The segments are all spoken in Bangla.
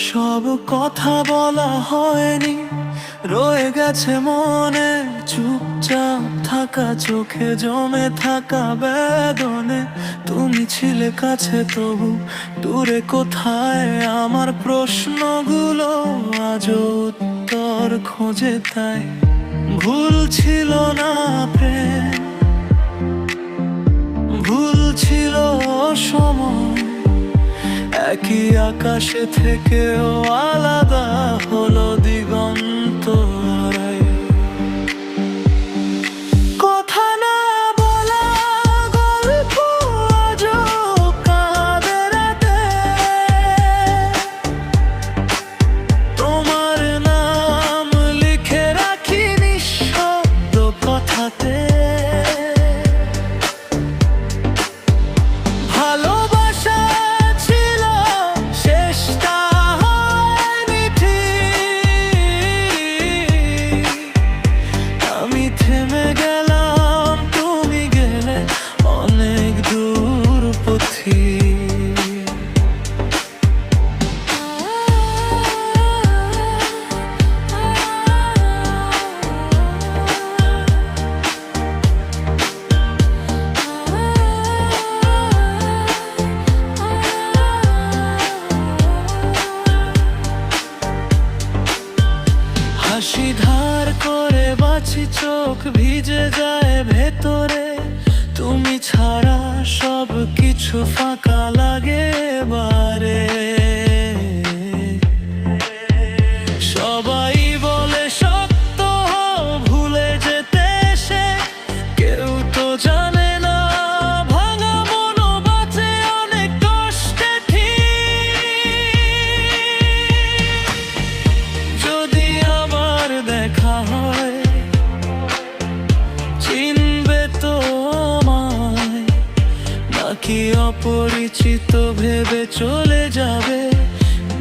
সব কথা বলা হয়নি। রয়ে গেছে মনে, চুপচাপ থাকা চোখে, জমে থাকা বেদনে। তুমি ছিলে কাছে, তবু দূরে কোথায়? আমার প্রশ্নগুলো আজ উত্তর খোঁজে তাই। ভুল ছিল না প্রেম। একই আকাশে থেকেও আলাদা হলো দিগন্ত। বাঁচি চোখ ভিজে যায় ভেতরে। তুমি ছাড়া সব কিছু ফাঁকা লাগে বারে। অপরিচিত ভেবে চলে যাবে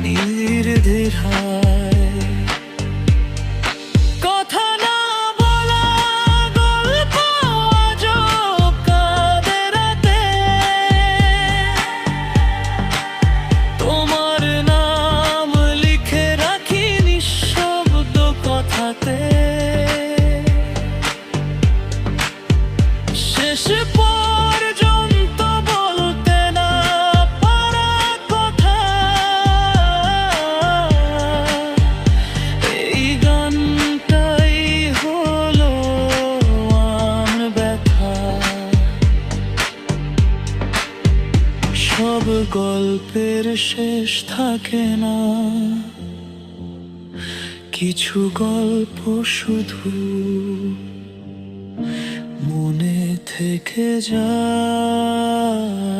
নির্দ্বিধায়। সব গল্পের শেষ থাকে না। কিছু গল্প শুধু মনে থেকে যায়।